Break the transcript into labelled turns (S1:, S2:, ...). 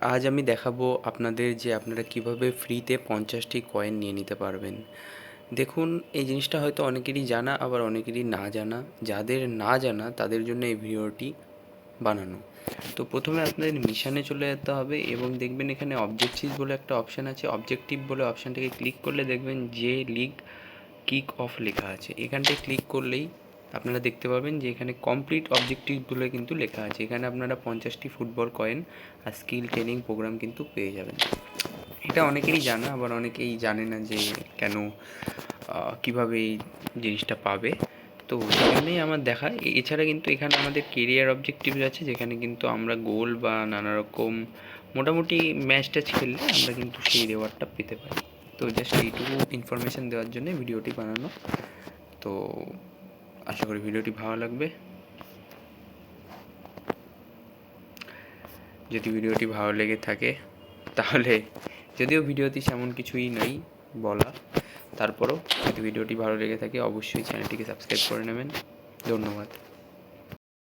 S1: আজ আমি দেখাবো আপনাদের যে আপনারা কীভাবে ফ্রিতে পঞ্চাশটি কয়েন নিয়ে নিতে পারবেন। দেখুন, এই জিনিসটা হয়তো অনেকেরই জানা, আবার অনেকেরই না জানা। যাদের না জানা, তাদের জন্য এই ভিডিওটি বানানো। তো প্রথমে আপনাদের মিশনে চলে যেতে হবে এবং দেখবেন এখানে অবজেক্টিভ বলে একটা অপশান আছে। অবজেক্টিভ বলে অপশানটাকে ক্লিক করলে দেখবেন যে লিগ কিক অফ লেখা আছে। এখানটায় ক্লিক করলেই আপনারা দেখতে পাবেন যে এখানে কমপ্লিট অবজেক্টিভ বলে কিন্তু লেখা আছে। এখানে আপনারা পঞ্চাশটি ফুটবল কয়েন আর স্কিল ট্রেনিং প্রোগ্রাম কিন্তু পেয়ে যাবেন। এটা অনেকেরই জানা, আবার অনেকেই জানে না যে কেন কীভাবে এই জিনিসটা পাবে। তো সেখানেই আমার দেখা, এছাড়া কিন্তু এখানে আমাদের কেরিয়ার অবজেক্টিভ আছে, যেখানে কিন্তু আমরা গোল বা নানা রকম মোটামুটি ম্যাচ ট্যাচ খেললে আমরা কিন্তু সেই রেওয়ার্ডটা পেতে পারি। তো জাস্ট এইটুকু ইনফরমেশান দেওয়ার জন্য ভিডিওটি বানানো। তো আশা করি ভিডিওটি ভালো লাগবে। যদি ভিডিওটি ভালো লেগে থাকে, তাহলে যদিও ভিডিওটি সেমন কিছুই নাই বলা তারপরও যদি ভিডিওটি ভালো লেগে থাকে, অবশ্যই চ্যানেলটিকে সাবস্ক্রাইব করে নেবেন। ধন্যবাদ।